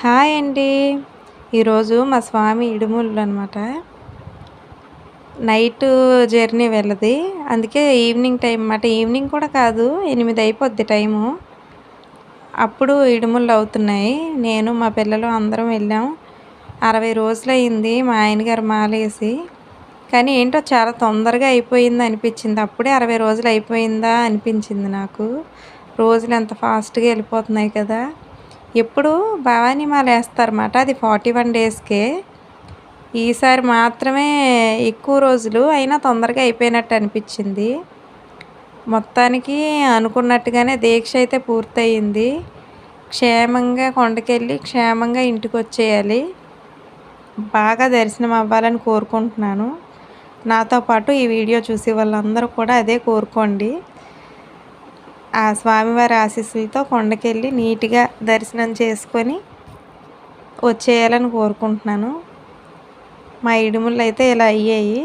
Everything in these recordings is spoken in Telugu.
హాయ్ అండి. ఈరోజు మా స్వామి ఇడుముళ్ళు అనమాట నైట్ జర్నీ వెళ్ళది. అందుకే ఈవినింగ్ టైం అన్నమాట. ఈవినింగ్ కూడా కాదు ఎనిమిది అయిపోద్ది టైము. అప్పుడు ఇడుముళ్ళు అవుతున్నాయి. నేను మా పిల్లలు అందరం వెళ్ళాం. అరవై రోజులు అయింది మా ఆయనగారు మాలేసి. కానీ ఏంటో చాలా తొందరగా అయిపోయింది అనిపించింది. అప్పుడే అరవై రోజులు అయిపోయిందా అనిపించింది నాకు. రోజులు ఎంత ఫాస్ట్గా వెళ్ళిపోతున్నాయి కదా. ఎప్పుడు భవానీ మాల వేస్తారన్నమాట. అది ఫార్టీ వన్ డేస్కే. ఈసారి మాత్రమే ఎక్కువ రోజులు అయినా తొందరగా అయిపోయినట్టు అనిపించింది. మొత్తానికి అనుకున్నట్టుగానే దీక్ష అయితే పూర్తయింది. క్షేమంగా కొండకెళ్ళి క్షేమంగా ఇంటికి వచ్చేయాలి బాగా దర్శనం అవ్వాలని కోరుకుంటున్నాను. నాతో పాటు ఈ వీడియో చూసే వాళ్ళందరూ కూడా అదే కోరుకోండి. ఆ స్వామివారి ఆశీస్సులతో కొండకెళ్ళి నీట్గా దర్శనం చేసుకొని వచ్చేయాలని కోరుకుంటున్నాను. మా ఇడుములు అయితే ఇలా అయ్యాయి.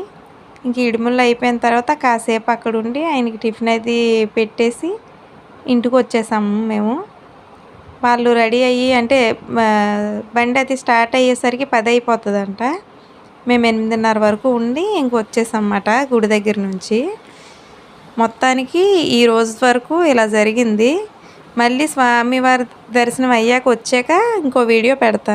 ఇంక ఇడుములు అయిపోయిన తర్వాత కాసేపు అక్కడ ఉండి ఆయనకి టిఫిన్ అది పెట్టేసి ఇంటికి వచ్చేసాము మేము. వాళ్ళు రెడీ అయ్యి అంటే బండి అది స్టార్ట్ అయ్యేసరికి పది అయిపోతుందంట. మేము ఎనిమిదిన్నర వరకు ఉండి ఇంక వచ్చేసామన్నమాట గుడి దగ్గర నుంచి. మొత్తానికి ఈ రోజు వరకు ఇలా జరిగింది. మళ్ళీ స్వామివారి దర్శనం అయ్యాక వచ్చాక ఇంకో వీడియో పెడతాను